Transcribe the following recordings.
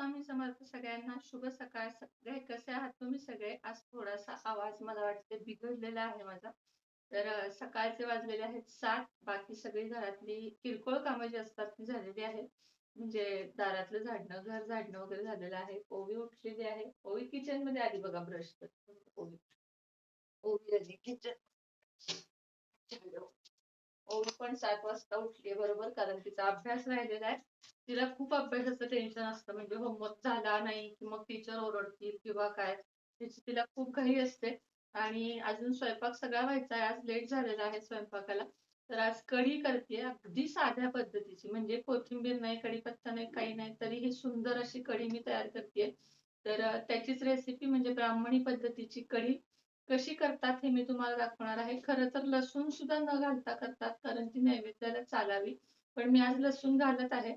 स्वामी समर्थ सगळ्यांना शुभ सकाळ. सगळे कसे आहात तुम्ही सगळे? आज थोडासा आवाज मला वाटते बिघडलेला आहे माझा. तर सकाळचे वाजलेले आहेत सात. बाकी सगळी घरातली किरकोळ कामं जी असतात ती झालेली आहेत. म्हणजे दारातलं झाडणं घर झाडणं वगैरे झालेलं आहे. ओवी उठलेली आहे. ओवी किचनमध्ये आली बघा ब्रश ओवी. ओवी आली. किचन ओवी पण सात वाजता उठली बरोबर? कारण तिचा अभ्यास राहिलेला आहे. तिला खूप अभ्यासाचं टेन्शन असतं. म्हणजे होमवर्क झाला नाही की मग टीचर ओरडतील किंवा काय? तिची तिला खूप घाई असते. आणि अजून स्वयंपाक सगळा व्हायचा आहे. आज लेट झालेला आहे स्वयंपाकाला. तर आज कढी करते अगदी साध्या पद्धतीची. म्हणजे कोथिंबीर नाही कढीपत्ता नाही काही नाही. तरी ही सुंदर अशी कढी मी तयार करते तर त्याचीच रेसिपी म्हणजे ब्राह्मणी पद्धतीची कढी. कशी करतात हे मी तुम्हाला दाखवणार आहे. खरं तर लसूण सुद्धा न घालता करतात कारण ती नैवेद्याला चालावी. पण मी आज लसूण घालत आहे.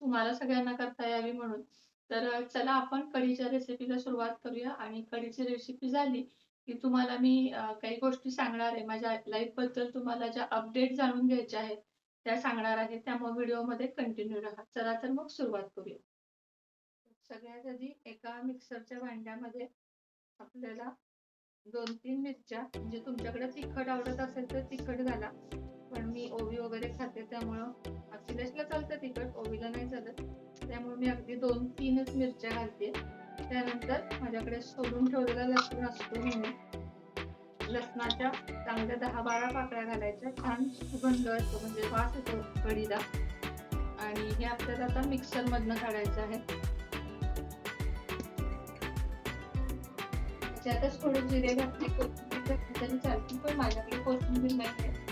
तुम्हाला सगळ्यांना करता यावी म्हणून. तर चला आपण कढीच्या रेसिपीला सुरुवात करूया. आणि कढीची रेसिपी झाली की तुम्हाला मी अं, काही गोष्टी सांगणार आहे. माझ्या लाईफबद्दल तुम्हाला ज्या अपडेट जाणून घ्यायच्या आहेत त्या सांगणार आहे. त्यामुळे व्हिडिओमध्ये कंटिन्यू राहा. चला तर मग सुरुवात करूया. सगळ्यात आधी एका मिक्सरच्या भांड्यामध्ये आपल्याला दोन तीन मिरच्या. म्हणजे तुमच्याकडे तिखट आवडत असेल तर तिखट घाला. पण मी ओवी वगैरे खाते त्यामुळं अखिलेशला चालतं तिखट ओवीला नाही चालत. त्यामुळे मी अगदी दोन तीनच मिरच्या घालते. त्यानंतर माझ्याकडे सोडून ठेवलेला लसूण असतो म्हणून. लसणाच्या चांगल्या दहा बारा पाकळ्या घालायच्या. छान सुगंध असतो म्हणजे वास येतो कढीला आणि हे आपल्याला आता मिक्सर मधनं काढायचं आहे. त्यातच थोडं जिरे घातले कोथिंबीर घातली तरी चालते पण माझ्याकडे कोथिंबीर नाही आहे.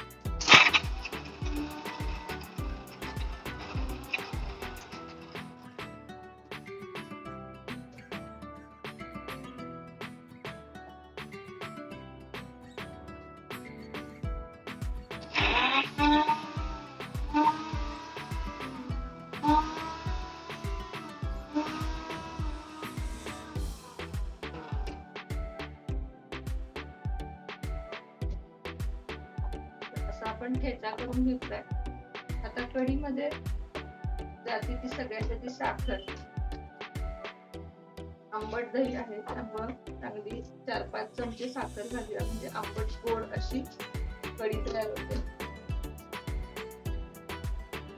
ठेचा करून घेतलाय. आता कढीमध्ये जाते ती सगळ्यात आधी साखर. आंबट दही आहे त्यामुळं चांगली चार पाच चमचे साखर घालूया म्हणजे आंबट गोड अशी कढी तयार होते.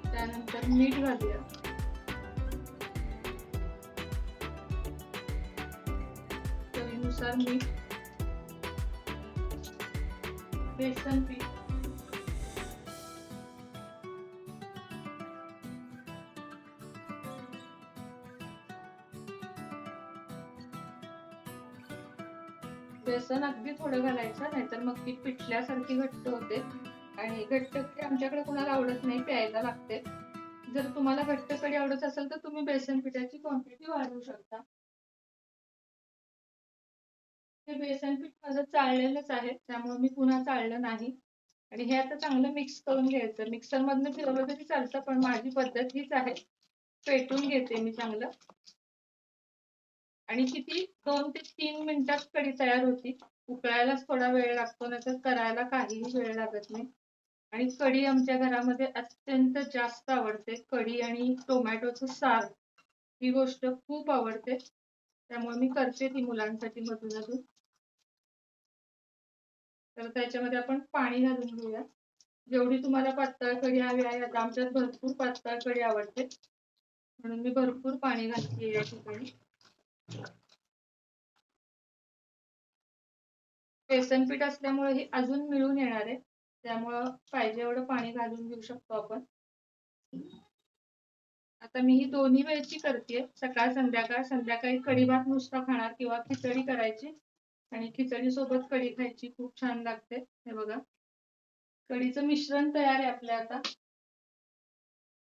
त्यानंतर मीठ घालूया. चवीनुसार मीठ बेसन पीठ बेसन अगदी थोडं घालायचं नाहीतर मग ती पिठल्यासारखी घट्ट होते. आणि घट्ट कढी आमच्याकडे कोणाला आवडत नाही प्यायला लागते. जर तुम्हाला घट्ट कढी आवडत असेल तर तुम्ही बेसन पिठाची क्वांटिटी वाढवू शकता. हे बेसन पीठ माझं चाळलेलंच आहे त्यामुळे मी पुन्हा चाळलं नाही. आणि हे आता चांगलं मिक्स करून घ्यायचं. मिक्सर मधनं फिरवलं तरी चालतं पण माझी पद्धत हीच आहे. पेटून घेते मी चांगलं. आणि किती दोन ते तीन मिनिटात कढी तयार होती. उकळायलाच थोडा वेळ लागतो नाहीतर करायला काहीही वेळ लागत नाही. आणि कढी आमच्या घरामध्ये अत्यंत जास्त आवडते. कढी आणि टोमॅटोचं सार ही गोष्ट खूप आवडते. त्यामुळे मी करते ती मुलांसाठी मधून अजून तर त्याच्यामध्ये आपण पाणी घालून घेऊया. जेवढी तुम्हाला पातळ कढी हवी आहे आता आमच्यात भरपूर पातळ कढी आवडते. म्हणून मी भरपूर पाणी घालते या ठिकाणी. बेसन पीठ असल्यामुळे हे अजून मिळून येणार आहे. त्यामुळं पाहिजे एवढं पाणी घालून घेऊ शकतो आपण. आता मी ही दोन्ही वेळची करते सकाळ संध्याकाळ संध्याकाळी कढी भात नुसता खाणार किंवा खिचडी करायची. आणि खिचडी सोबत कढी खायची खूप छान लागते. हे बघा. कढीचं मिश्रण तयार आहे आपल्या आता.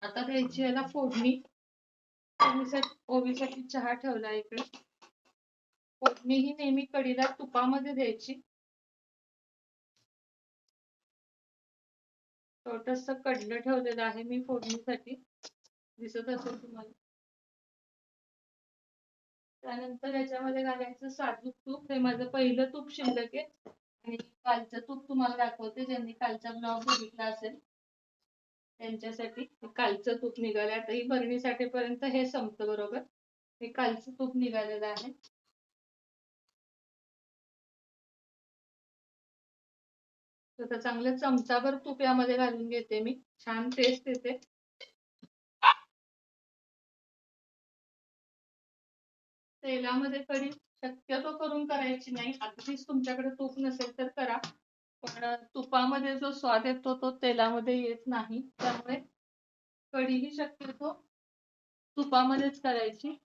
आता द्यायची याला फोडणी. ओवीसाठी ओवीसाठी चहा ठेवला इकडे. फोडणी ही नेहमी कढीला तुपामध्ये द्यायची. छोटस कडलं ठेवलेलं आहे मी फोडणीसाठी. दिसत असेल तुम्हाला. त्यानंतर याच्यामध्ये घालायचं साजूक तूप. हे माझं पहिलं तूप शिल्लक आहे. आणि कालचं तूप तुम्हाला दाखवते ज्यांनी कालचा ब्लॉग बघितला असेल. त्यांच्यासाठी कालचं तूप निघालं. आता ही भरणी साठेपर्यंत हे संपतं बरोबर. हे कालचं तूप निघालेलं आहे. तर चांगलं चमचाभर तूप यामध्ये घालून घेते मी. छान टेस्ट येते. तेलामध्ये कढी शक्यतो करून करायची नाही. अगदीच तुमच्याकडे तूप नसेल तर करा. पण तुपामध्ये जो स्वाद येतो तो तेलामध्ये येत नाही. त्यामुळे कढी ही शक्यतो तुपामध्येच करायची.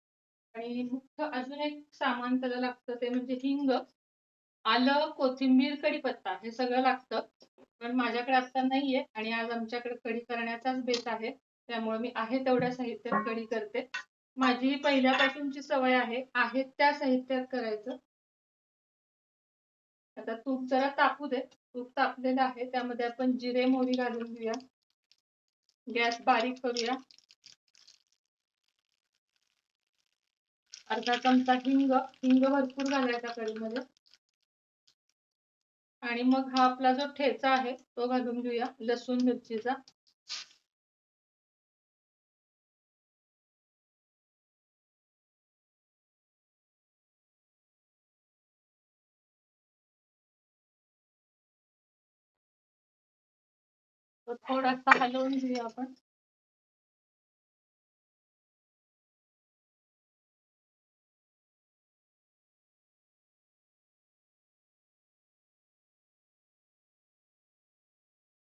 आणि मुख्य अजून एक सामान त्याला लागतं ते म्हणजे हिंग. आलं कोथिंबीर कढीपत्ता हे सगळं लागतं. पण माझ्याकडे आता नाहीये आणि आज आमच्याकडे कढी करण्याचाच बेत आहे. त्यामुळे मी आहे तेवढ्या साहित्यात कढी करते. माझी पहिल्यापासूनची सवय आहे. आहे त्या साहित्यात करायचं. आता तूप जरा तापू दे. तूप तापलेलं आहे त्यामध्ये आपण जिरे मोहरी घालून घेऊया. गॅस बारीक करूया. अर्धा चमचा हिंग हिंग भरपूर घालायचा कढीमध्ये आणि मग हा आपला जो ठेचा आहे तो घालून घेऊया लसूण मिरचीचा. थोडासा हलवून घेऊया आपण.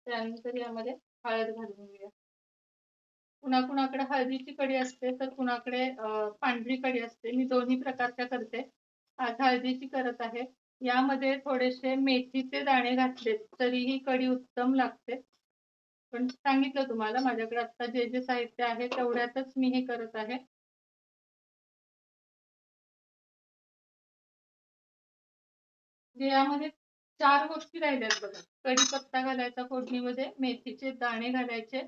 त्यानंतर यामध्ये हळद घालून घेऊया. कुणा कुणाकडे हळदीची कढी असते तर कुणाकडे पांढरी कढी असते. मी दोन्ही प्रकारच्या करते. आज हळदीची करत आहे. यामध्ये थोडेसे मेथीचे दाणे घातले तरीही कढी उत्तम लागते. पण सांगितलं तुम्हाला माझ्याकडे आता जे जे साहित्य आहे तेवढ्यातच मी हे करत आहे. यामध्ये चार गोष्टी राहिल्यात बघा. कढीपत्ता घालायचा फोडणीमध्ये मेथीचे दाणे घालायचे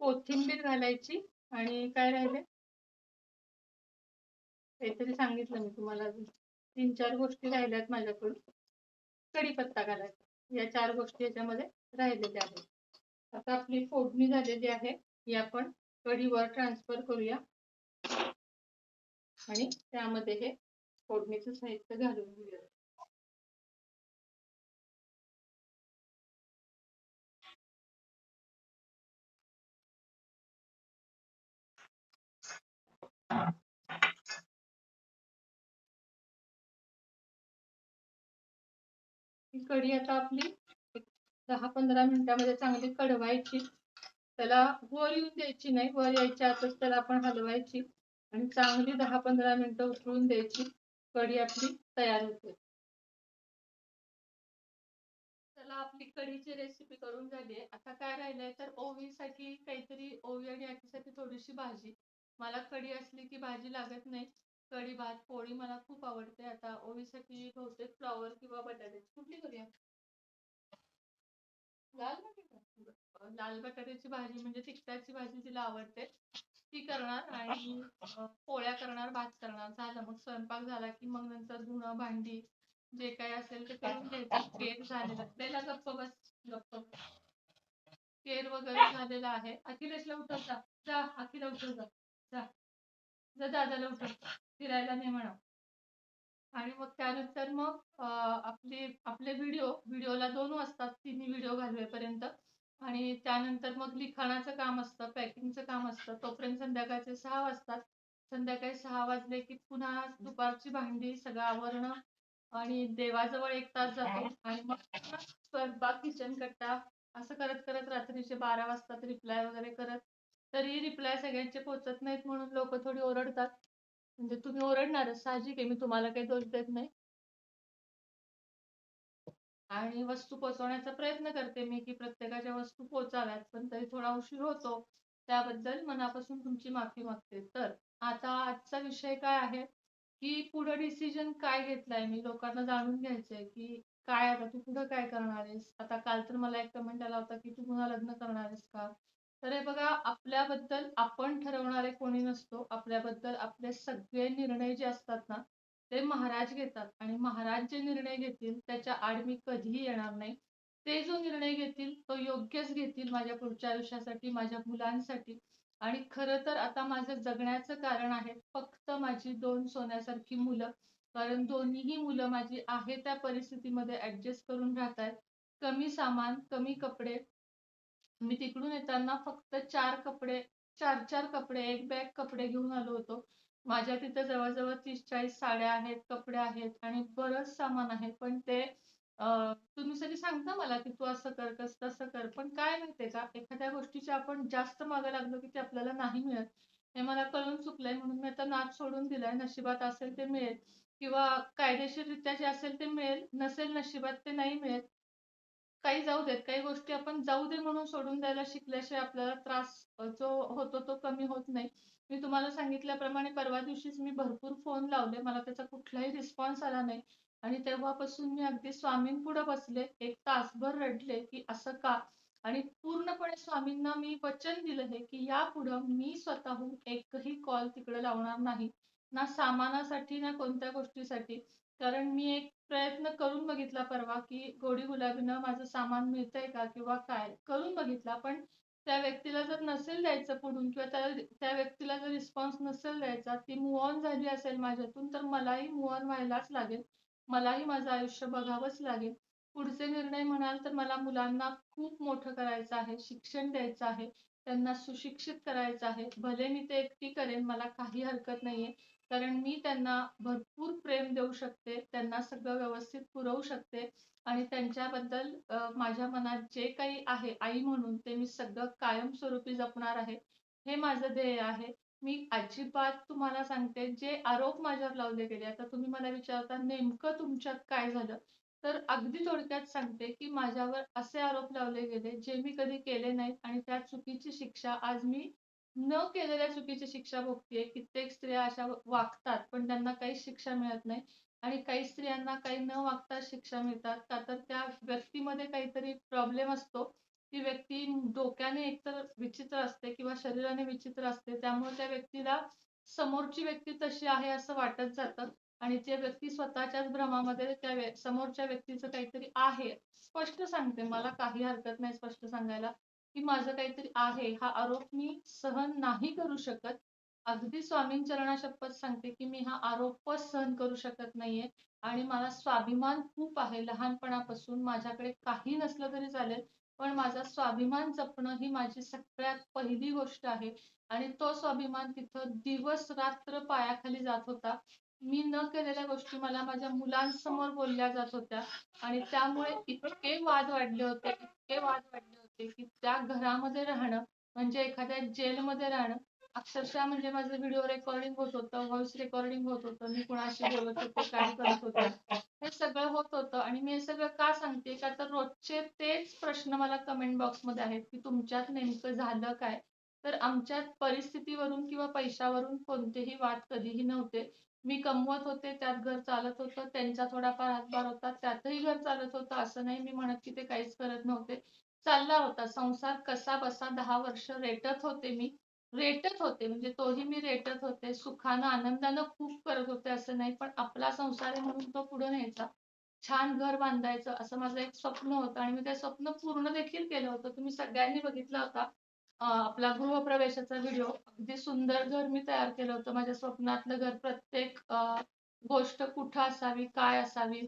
कोथिंबीर घालायची आणि काय राहिले? काहीतरी सांगितलं मी तुम्हाला अजून. तीन चार गोष्टी राहिल्यात माझ्याकडून. कढीपत्ता घालायचा. या चार गोष्टी याच्यामध्ये राहिलेल्या आहेत. आता आपली फोडणी झालेली आहे. ही आपण कढीवर ट्रान्सफर करूया. आणि त्यामध्ये हे फोडणीचं साहित्य घालून घेऊया. ही कढी आता आपली दहा पंधरा मिनिटामध्ये चांगली कढवायची. त्याला वर येऊन द्यायची नाही. वर यायच्या आतच त्याला आपण हलवायची आणि चांगली दहा पंधरा मिनिटं उकळून द्यायची. कढी आपली तयार होते. चला आपली कढीची रेसिपी करून झाली आता काय राहिलंय तर ओवीसाठी काहीतरी ओवी आणि आजीसाठी थोडीशी भाजी. मला कढी असली की भाजी लागत नाही. कढी भात पोळी मला खूप आवडते. आता ओवीसाठी बहुतेक फ्लॉवर किंवा बटाट्याची कुठली करूया लाल बटाट्याची भाजी म्हणजे तिखटाची भाजी तिला आवडते. ती करणार आणि पोळ्या करणार भात करणार. झालं मग स्वयंपाक झाला की मग नंतर धुणं भांडी जे काही असेल ते करून घ्यायचं. केर झालेलं. त्याला गप्प बस गप्प केर वगैरे झालेला आहे. अखिलेशला उठव जा. अखिला उठव जा. जा. जा दादाला उठव. फिरायला नाही म्हणा आणि मग त्यानंतर मग आपले आपले व्हिडिओ व्हिडिओला दोन वाजतात तिन्ही व्हिडिओ घालवेपर्यंत. आणि त्यानंतर मग लिखाणाचं काम असतं पॅकिंगचं काम असतं. तोपर्यंत संध्याकाळचे सहा वाजतात. संध्याकाळी सहा वाजले की पुन्हा दुपारची भांडी सगळं आवरणं आणि देवाजवळ एक तास जातो. आणि मग स्वयंपाक किचन कट्टा असं करत करत रात्रीचे बारा वाजतात. रिप्लाय वगैरे करत. तरी रिप्लाय सगळ्यांचे पोहोचत नाहीत म्हणून लोक थोडी ओरडतात. म्हणजे तुम्ही ओरडणारच साहजिक आहे मी तुम्हाला काही दोष देत नाही. आणि वस्तू पोचवण्याचा प्रयत्न करते मी की प्रत्येकाच्या वस्तू पोचाव्यात पण तरी थोडा उशीर होतो त्याबद्दल मनापासून तुमची माफी मागते. तर आता आजचा विषय काय आहे? की पुढे डिसिजन काय घेतलाय? मी लोकांना जाणून घ्यायचंय की काय आता तू पुढे काय करणार आहेस? आता काल तर मला एक कमेंट आला होता की तू पुन्हा लग्न करणार आहेस का? तर हे बघा आपल्याबद्दल आपण ठरवणारे कोणी नसतो. आपल्याबद्दल आपले सगळे निर्णय जे असतात ना ते महाराज घेतात. आणि महाराज जे निर्णय घेतील त्याच्या आड मी कधीही येणार नाही. ते जो निर्णय घेतील तो योग्यच घेतील माझ्या पुढच्या आयुष्यासाठी माझ्या मुलांसाठी. आणि खरं तर आता माझं जगण्याचं कारण आहे फक्त माझी दोन सोन्यासारखी मुलं. कारण दोन्हीही मुलं माझी आहे त्या परिस्थितीमध्ये ऍडजस्ट करून राहतायत. कमी सामान कमी कपडे मी तिकडून येताना फक्त चार कपडे चार चार कपडे एक बॅग कपडे घेऊन आलो होतो. माझ्या तिथे जवळजवळ तीस चाळीस साड्या आहेत कपडे आहेत आणि बरंच सामान आहे. पण ते अं, तुम्ही सगळी सांगता मला की तू असं कर कस तसं कर. पण काय माहितीये का? एखाद्या गोष्टीच्या आपण जास्त मागे लागलो की ते आपल्याला नाही मिळत. हे मला कळून चुकलंय म्हणून मी आता नाद सोडून दिलाय. नशिबात असेल ते मिळेल. किंवा कायदेशीररित्या जे असेल ते मिळेल. नसेल नशिबात ते नाही मिळेल. काही जाऊ देत काही गोष्टी आपण जाऊ दे म्हणून सोडून द्यायला शिकल्याशिवाय आपल्याला त्रास जो होतो तो कमी होत नाही. मी तुम्हाला सांगितल्याप्रमाणे परवा दिवशीच मी भरपूर फोन लावले मला त्याचा कुठलाही रिस्पॉन्स आला नाही. आणि तेव्हापासून मी अगदी स्वामींपुढे बसले एक तासभर रडले की असं का? आणि पूर्णपणे स्वामींना मी वचन दिलं आहे की यापुढं मी स्वतःहून एकही कॉल तिकडे लावणार नाही. ना सामानासाठी ना कोणत्या गोष्टीसाठी. कारण मी एक प्रयत्न करून बघितला परवा की गोडी गुलाबीनं माझं सामान मिळतंय का किंवा काय? करून बघितला पण त्या व्यक्तीला जर नसेल द्यायचं पुढून किंवा त्या त्या व्यक्तीला जर रिस्पॉन्स नसेल द्यायचा ती मूव ऑन झाली असेल माझ्यातून तर मलाही मूव ऑन व्हायलाच लागेल. मलाही माझं आयुष्य बघावंच लागेल. पुढचे निर्णय म्हणाल तर मला मुलांना खूप मोठं करायचं आहे शिक्षण द्यायचं आहे त्यांना सुशिक्षित करायचं आहे. भले मी ते एकटी करेन मला काही हरकत नाहीये. कारण मी त्यांना भरपूर प्रेम देऊ शकते त्यांना सगळं व्यवस्थित पुरवू शकते आणि त्यांच्याबद्दल माझ्या मनात जे काही आहे आई म्हणून ते मी सगळं कायमस्वरूपी जपणार आहे. हे माझं ध्येय आहे. मी अजिबात तुम्हाला सांगते जे आरोप माझ्यावर लावले गेले आता तुम्ही मला विचारता नेमकं तुमच्यात काय झालं? तर अगदी थोडक्यात सांगते की माझ्यावर असे आरोप लावले गेले जे मी कधी केले नाहीत आणि त्या चुकीची शिक्षा आज मी न केलेल्या चुकीची शिक्षा भोगतेय. कित्येक स्त्रिया अशा वागतात पण त्यांना काही शिक्षा मिळत नाही. आणि काही स्त्रियांना काही न वागता शिक्षा मिळतात. का तर त्या व्यक्तीमध्ये काहीतरी प्रॉब्लेम असतो. ती व्यक्ती डोक्याने एकतर विचित्र असते किंवा शरीराने विचित्र असते. त्यामुळे त्या व्यक्तीला समोरची व्यक्ती तशी आहे असं वाटत जातं. आणि त्या व्यक्ती स्वतःच्याच भ्रमामध्ये त्या समोरच्या व्यक्तीचं काहीतरी आहे स्पष्ट सांगते. मला काही हरकत नाही स्पष्ट सांगायला. की माझं काहीतरी आहे हा आरोप मी सहन नाही करू शकत. अगदी स्वामींचरणा शपथ सांगते की मी हा आरोपच सहन करू शकत नाहीये आणि मला स्वाभिमान खूप आहे. लहानपणापासून माझ्याकडे काही नसलं तरी चालेल पण माझा स्वाभिमान जपणं ही माझी सगळ्यात पहिली गोष्ट आहे. आणि तो स्वाभिमान तिथं दिवस रात्र पायाखाली जात होता. मी न केलेल्या गोष्टी मला माझ्या मुलांसमोर बोलल्या जात होत्या आणि त्यामुळे इतके वाद वाढले होते इतके वाद वाढले होते. की त्या घरामध्ये राहणं म्हणजे एखाद्या जेलमध्ये राहणं. अक्षरशः म्हणजे माझं व्हिडिओ रेकॉर्डिंग होत होतं व्हॉइस रेकॉर्डिंग होत होतं. मी कुणाशी बोलत होते काय करत होते. हे सगळं होत होतं आणि मी हे सगळं का सांगते का तर रोजचे तेच प्रश्न मला कमेंट बॉक्समध्ये आहेत की तुमच्यात नेमकं झालं काय? तर आमच्यात परिस्थितीवरून किंवा पैशावरून कोणतेही वाद कधीही नव्हते. मी कमवत होते त्यात घर चालत होतं त्यांचा थोडाफार हातभार होता त्यातही घर चालत होतं. असं नाही मी म्हणत की ते काहीच करत नव्हते. चालला होता. संसार कसा बसा दहा वर्ष रेटत होते मी. रेटत होते म्हणजे तोही मी रेटत होते. सुखानं आनंदानं खूप करत होते असं नाही पण आपला संसार आहे म्हणून तो पुढे न्यायचा. छान घर बांधायचं असं माझं एक स्वप्न होतं आणि मी ते स्वप्न पूर्ण देखील केलं होतं. तुम्ही सगळ्यांनी बघितलं होता आपला गृहप्रवेशाचा व्हिडिओ. अगदी सुंदर घर मी तयार केलं होतं. माझ्या स्वप्नातलं घर प्रत्येक गोष्ट कुठं असावी काय असावी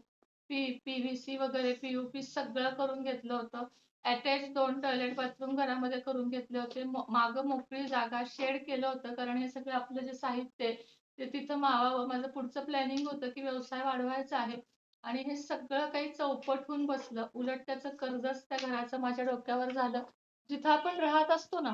पी पीव्हीसी वगैरे पीयूपी सगळं करून घेतलं होतं. अटॅच दोन टॉयलेट बाथरूम घरामध्ये करून घेतले होते. मागं मोकळी जागा शेड केलं होतं. कारण हे सगळं आपलं जे साहित्य आहे ते तिथं मावावं. माझं पुढचं प्लॅनिंग होतं की व्यवसाय वाढवायचा आहे. आणि हे सगळं काही चौपट होऊन बसलं. उलट त्याचं कर्जच त्या घराचं माझ्या डोक्यावर झालं. जिथं आपण राहत असतो ना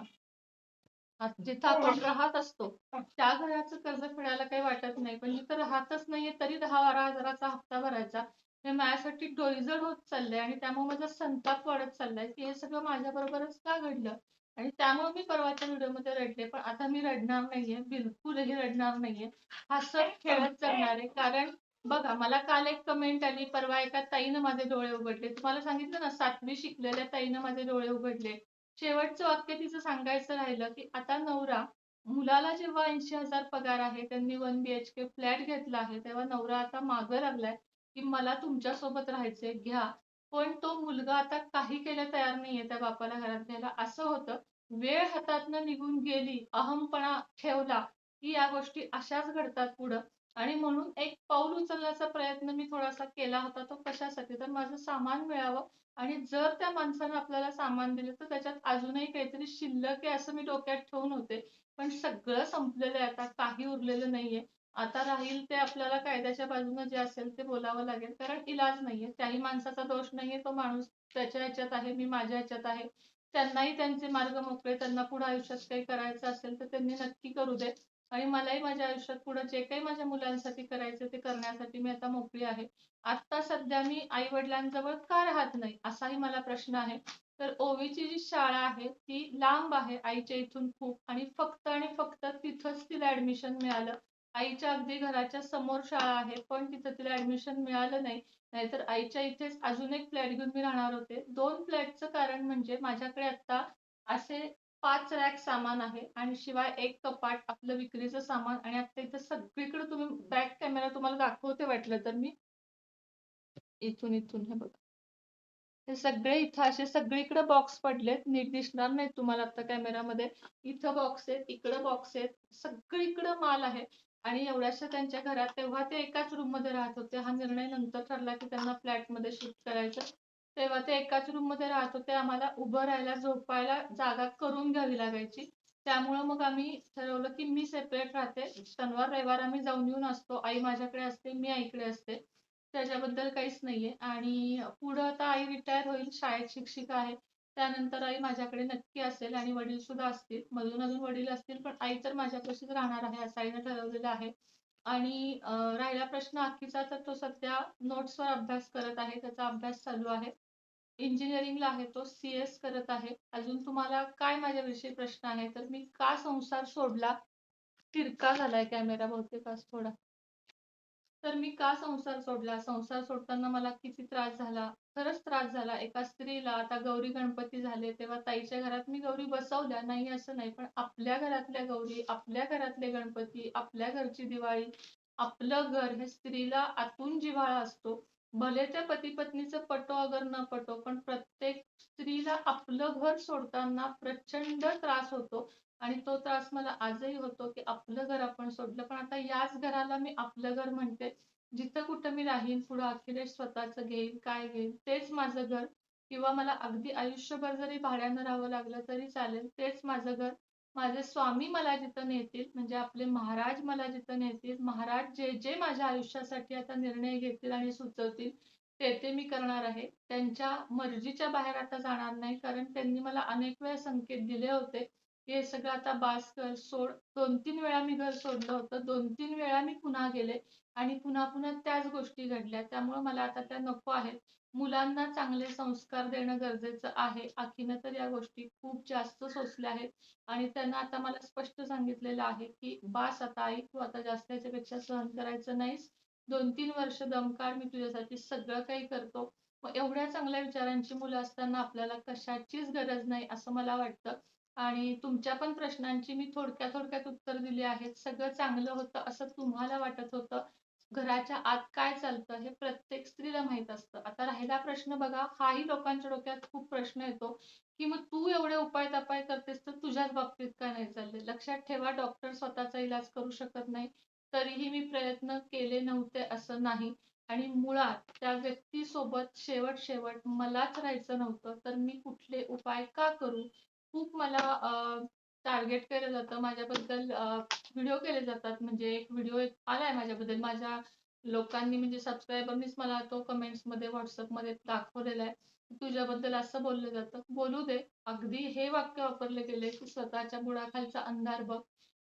जिथं आपण राहत असतो त्या घराचं कर्ज फेडायला काही वाटत नाही. पण जिथं राहतच नाहीये तरी दहा बारा हजाराचा हप्ता भरायचा. हे माझ्यासाठी डोईजड होत चाललंय आणि त्यामुळे माझा संताप वाढत चाललाय. की हे सगळं माझ्या बरोबरच का घडलं? आणि त्यामुळे मी परवाच्या व्हिडिओमध्ये रडले पण आता मी रडणार नाहीये. बिलकुलही रडणार नाहीये. हसत खेळत जगणार आहे. कारण बघा मला काल एक कमेंट आली परवा एका ताईनं माझे डोळे उघडले. तुम्हाला सांगितलं ना सातवी शिकलेल्या ताईनं माझे डोळे उघडले. शेवटचं वाक्य तिचं सांगायचं राहिलं की आता नवरा मुलाला जेव्हा ऐंशी हजार पगार आहे त्यांनी वन बीएचके फ्लॅट घेतला आहे तेव्हा नवरा आता मागं लागलाय. की मला तुमच्यासोबत राहायचंय घ्या. पण तो मुलगा आता काही केलं तयार नाहीये त्या बापाला घरात घ्यायला. असं होतं वेळ हातातनं निघून गेली अहमपणा ठेवला की या गोष्टी अशाच घडतात पुढं. आणि म्हणून एक पाऊल उचलण्याचा प्रयत्न मी थोडासा केला होता तो कशासाठी? तर माझं सामान मिळावं. आणि जर त्या माणसानं आपल्याला सामान दिलं तर त्याच्यात अजूनही काहीतरी शिल्लक आहे असं मी डोक्यात ठेवून होते. पण सगळं संपलेलं आहे आता काही उरलेलं नाहीये. आता राहील ते आपल्याला कायद्याच्या बाजूने जे असेल ते बोलावं लागेल कारण इलाज नाहीये. त्याही माणसाचा दोष नाहीये. तो माणूस त्याच्या ह्याच्यात आहे मी माझ्या ह्याच्यात आहे. त्यांनाही त्यांचे मार्ग मोकळे त्यांना पुढे आयुष्यात काही करायचं असेल तर त्यांनी नक्की करू दे. आणि मलाही माझ्या आयुष्यात पुढे जे काही माझ्या मुलांसाठी करायचं ते करण्यासाठी मी आता मोकळी आहे. आता सध्या मी आई वडिलांजवळ का राहत नाही असाही मला प्रश्न आहे. तर ओवीची जी शाळा आहे ती लांब आहे आईच्या इथून खूप. आणि फक्त आणि फक्त तिथंच तिला ऍडमिशन मिळालं. आईच्या अगदी घराच्या समोर शाळा आहे पण तिथं तिला ऍडमिशन मिळालं नाही. नाहीतर आईच्या इथेच अजून एक फ्लॅट घेऊन मी राहणार होते. दोन फ्लॅटचं कारण म्हणजे माझ्याकडे आता असे पाच रॅक सामान आहे आणि शिवाय एक कपाट आपलं विक्रीचं सामान आणि आता इथं सगळीकडे तुम्ही बॅक कॅमेरा तुम्हाला दाखवते वाटलं तर मी. इथून इथून हे बघा. हे सगळे इथं असे सगळीकडे बॉक्स पडलेत. नीट दिसणार नाही तुम्हाला आता कॅमेरामध्ये इथं बॉक्स आहेत इकडं बॉक्स आहेत. सगळीकडे माल आहे. आणि एवढ्याशा त्यांच्या घरात तेव्हा ते एकाच रूममध्ये राहत होते. हा निर्णय नंतर ठरला की त्यांना फ्लॅटमध्ये शिफ्ट करायचं. तेव्हा ते एकाच रूममध्ये राहत होते. आम्हाला उभं राहायला झोपायला जागा करून घ्यावी लागायची. त्यामुळं मग आम्ही ठरवलं की मी सेपरेट राहते. शनिवार रविवार आम्ही जाऊन येऊन असतो. आई माझ्याकडे असते मी आईकडे असते. त्याच्याबद्दल काहीच नाहीये. आणि पुढं आता आई रिटायर होईल. शाळेत शिक्षिका आहे. त्यानंतर आई माझ्याकडे नक्की असेल आणि वडील सुद्धा असतील. मधून अजून वडील असतील पण आई तर माझ्यापाशीच राहणार आहे असं आईनं ठरवलेलं आहे. आणि राहिला प्रश्न आखीचा तर तो सध्या नोट्सवर अभ्यास करत आहे. त्याचा अभ्यास चालू आहे. इंजिनिअरिंगला आहे तो सी एस करत आहे. अजून तुम्हाला काय माझ्याविषयी प्रश्न आहे? तर मी का संसार सोडला? तिरका झालाय कॅमेरा बहुतेक आज थोडा. तर मी का संसार सोडला? संसार सोडताना मला किती त्रास झाला? खरंच त्रास झाला. एका स्त्रीला आता गौरी गणपती झाले तेव्हा ताईच्या घरात मी गौरी बसवल्या. नाही असं नाही. पण आपल्या घरातल्या गौरी आपल्या घरातले गणपती आपल्या घरची दिवाळी आपलं घर हे स्त्रीला आतून जिव्हाळा असतो. भले त्या पती पत्नीचं पटो अगर न पटो पण प्रत्येक स्त्रीला आपलं घर सोडताना प्रचंड त्रास होतो. आणि तो त्रास मला आजही होतो की आपलं घर आपण सोडलं. पण आता याच घराला मी आपलं घर म्हणते. जिथं कुठं मी राहीन पुढं अखिलेश स्वतःच घेईन काय घेईल तेच माझं घर. किंवा मला अगदी आयुष्यभर जरी भाड्यानं राहावं लागलं तरी चालेल तेच माझं घर. माझे स्वामी मला जिथं नेतील म्हणजे आपले महाराज मला जिथं नेतील महाराज जे जे माझ्या आयुष्यासाठी आता निर्णय घेतील आणि सुचवतील ते ते मी करणार आहे. त्यांच्या मर्जीच्या बाहेर आता जाणार नाही कारण त्यांनी मला अनेक वेळा संकेत दिले होते. हे सगळं आता बास कर सोड. दोन तीन वेळा मी घर सोडलं होतं. दोन तीन वेळा मी पुन्हा गेले आणि पुन्हा पुन्हा त्याच गोष्टी घडल्या. त्यामुळे मला आता त्या नको आहेत. मुलांना चांगले संस्कार देणं गरजेचं आहे. आखीनं तर या गोष्टी खूप जास्त सोसल्या आहेत. आणि त्यांना आता मला स्पष्ट सांगितलेलं आहे की बास आता आई तू आता जास्त याच्यापेक्षा सहन करायचं नाहीस. दोन तीन वर्ष दमकाळ मी तुझ्यासाठी सगळं काही करतो. मग एवढ्या चांगल्या विचारांची मुलं असताना आपल्याला कशाचीच गरज नाही असं मला वाटतं. आणि तुमच्या पण प्रश्नांची मी थोडक्यात थोडक्यात उत्तर दिली आहेत. सगळं चांगलं होतं असं तुम्हाला वाटत होतं. घराच्या आत काय चालतं हे प्रत्येक स्त्रीला माहीत असतं. आता राहिला प्रश्न बघा हाही लोकांच्या डोक्यात खूप प्रश्न येतो की मग तू एवढे उपाय तपाय करतेस तर तुझ्याच बाबतीत काय नाही चालले? लक्षात ठेवा डॉक्टर स्वतःचा इलाज करू शकत नाही. तरीही मी प्रयत्न केले नव्हते असं नाही. आणि मुळात त्या व्यक्तीसोबत शेवट शेवट मलाच राहायचं नव्हतं. तर मी कुठले उपाय का करू? खूप मला टार्गेट केलं जातं. माझ्याबद्दल व्हिडिओ केले जातात. म्हणजे एक व्हिडिओ आलाय माझ्याबद्दल. माझ्या लोकांनी म्हणजे सबस्क्रायबरनीच मला तो कमेंट्समध्ये व्हॉट्सअपमध्ये दाखवलेला आहे. तुझ्याबद्दल असं बोललं जातं. बोलू दे. अगदी हे वाक्य वापरले गेले की स्वतःच्या बुडाखालचा अंधार बघ.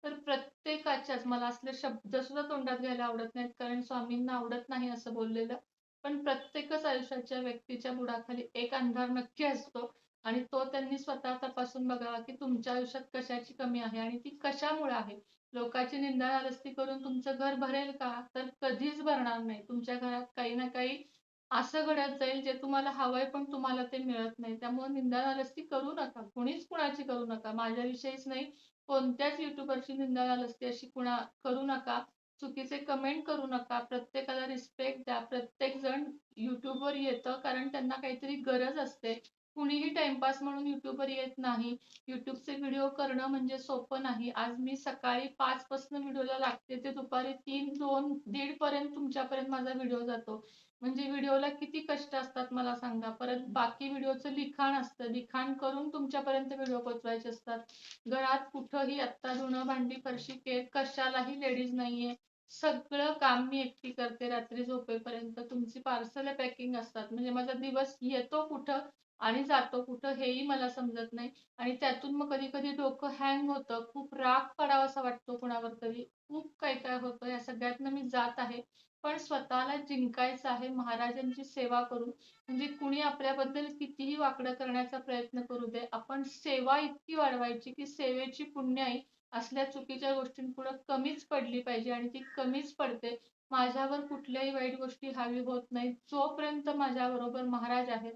तर प्रत्येकाच्याच मला असले शब्द सुद्धा तोंडात घ्यायला आवडत नाहीत कारण स्वामींना आवडत नाही असं बोललेलं. पण प्रत्येकच आयुष्याच्या व्यक्तीच्या बुडाखाली एक अंधार नक्की असतो. आणि तो त्यांनी स्वतः तपासून बघावा की तुमच्या आयुष्यात कशाची कमी आहे आणि ती कशामुळे आहे. लोकांची निंदा नालस्ती करून तुमचं घर भरेल का? तर कधीच भरणार नाही. तुमच्या घरात काही ना काही असं घडत जाईल जे तुम्हाला हवंय पण तुम्हाला ते मिळत नाही. त्यामुळे निंदा नालस्ती करू नका. कुणीच कुणाची करू नका. माझ्याविषयीच नाही. कोणत्याच युट्यूबरची निंदा नालस्ती अशी कुणा करू नका. चुकीचे कमेंट करू नका. प्रत्येकाला रिस्पेक्ट द्या. प्रत्येक जण युट्यूबवर येतं कारण त्यांना काहीतरी गरज असते. कुणीही टाइमपास म्हणून युट्यूबवर येत नाही. युट्यूबचे व्हिडिओ करणं म्हणजे सोपं नाही. आज मी सकाळी पाच video व्हिडिओला लागते. ते दुपारी तीन दोन दीड पर्यंत तुमच्यापर्यंत माझा व्हिडिओ जातो. म्हणजे व्हिडिओला किती कष्ट असतात मला सांगा. परत बाकी व्हिडिओचं लिखाण असतं. लिखाण करून तुमच्यापर्यंत व्हिडिओ पोचवायचे असतात. घरात कुठंही आत्ता धुणं भांडी फरशी केक कशालाही लेडीज नाहीये. सगळं काम मी एकटी करते. रात्री झोपेपर्यंत तुमची पार्सल पॅकिंग असतात. म्हणजे माझा दिवस येतो कुठं? आणि जातो कुठं हेही मला समजत नाही. आणि त्यातून मग कधी कधी डोकं hang होतं. खूप राग पडावासा वाटतो कुणावर तरी. खूप काय काय होतं या सगळ्यातनं मी जात आहे. पण स्वतःला जिंकायचं आहे महाराजांची सेवा करून. म्हणजे कुणी आपल्याबद्दल कितीही वाकडं करण्याचा प्रयत्न करू दे आपण सेवा इतकी वाढवायची की सेवेची पुण्याई असल्या चुकीच्या गोष्टींपुढं कमीच पडली पाहिजे आणि ती कमीच पडते. माझ्यावर कुठल्याही वाईट गोष्टी हावी होत नाहीत. जोपर्यंत माझ्याबरोबर महाराज आहेत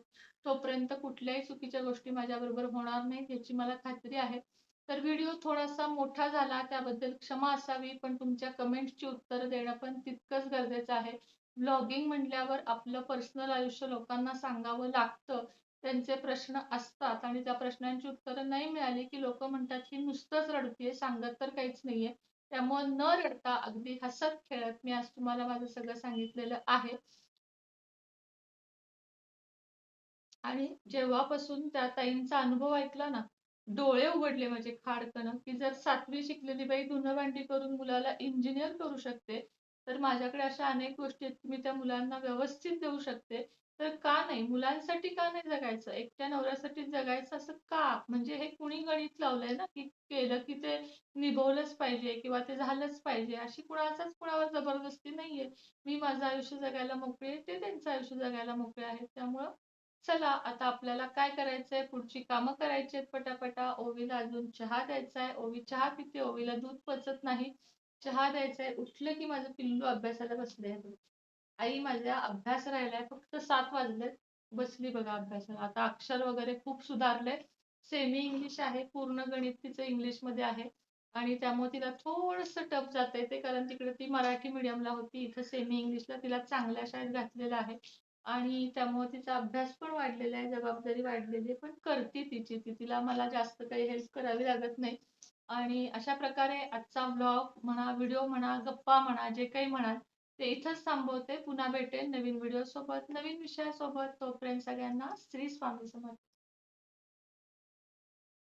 तोपर्यंत कुठल्याही चुकीच्या गोष्टी माझ्याबरोबर होणार नाहीत याची मला खात्री आहे. तर व्हिडिओ थोडासा मोठा झाला त्याबद्दल क्षमा असावी पण तुमच्या कमेंट्सची उत्तरं देणं पण तितकंच गरजेचं आहे. ब्लॉगिंग म्हटल्यावर आपलं पर्सनल आयुष्य लोकांना सांगावं लागतं. त्यांचे प्रश्न असतात आणि त्या प्रश्नांची उत्तरं नाही मिळाली की लोक म्हणतात की नुसतंच रडतीये सांगत तर काहीच नाहीये. त्यामुळे न रडता अगदी हसत खेळत मी आज तुम्हाला माझं सगळं सांगितलेलं आहे. आणि जेव्हापासून त्या ताईंचा अनुभव ऐकला ना डोळे उघडले माझे खाडकन की जर सातवी शिकलेली बाई धुणं भांडी करून मुलाला इंजिनियर करू शकते तर माझ्याकडे अशा अनेक गोष्टी आहेत मी त्या मुलांना व्यवस्थित देऊ शकते. तर का नाही? मुलांसाठी का नाही जगायचं? एकट्या नवऱ्यासाठी जगायचं असं का? म्हणजे हे कुणी गणित लावलंय ना की केलं की ते निभवलंच पाहिजे किंवा ते झालंच पाहिजे. अशी कुणाचाच कुणावर जबरदस्ती नाहीये. मी माझं आयुष्य जगायला मोकळे आहे ते त्यांचं आयुष्य जगायला मोकळे आहेत. त्यामुळं चला आता आपल्याला काय करायचंय? पुढची कामं करायची आहेत पटापटा. ओवीला अजून चहा द्यायचा आहे ओवी चहा पिते. ओवीला दूध पचत नाही. चहा द्यायचा आहे उठलं की माझं पिल्लू अभ्यासाला बसले आई माझ्या अभ्यास राहिलाय. फक्त सात वाजलेत. बसली बघा अभ्यासाला. आता अक्षर वगैरे खूप सुधारले सेमी इंग्लिश आहे. पूर्ण गणित तिचं इंग्लिशमध्ये आहे. आणि त्यामुळे तिला थोडस टफ जात ते कारण तिकडे ती मराठी मीडियमला होती. इथं सेमी इंग्लिशला तिला चांगल्या शाळेत घातलेलं आहे. आणि त्यामुळे तिचा अभ्यास पण वाढलेला आहे जबाबदारी वाढलेली आहे पण करते तिची. ती तिला मला जास्त काही हेल्प करावी लागत नाही. आणि अशा प्रकारे आजचा ब्लॉग म्हणा व्हिडिओ म्हणा गप्पा म्हणा जे काही म्हणाल ते इथंच थांबवते. पुन्हा भेटेन नवीन व्हिडिओ सोबत नवीन विषयासोबत. तोपर्यंत सगळ्यांना श्री स्वामी समर्थ.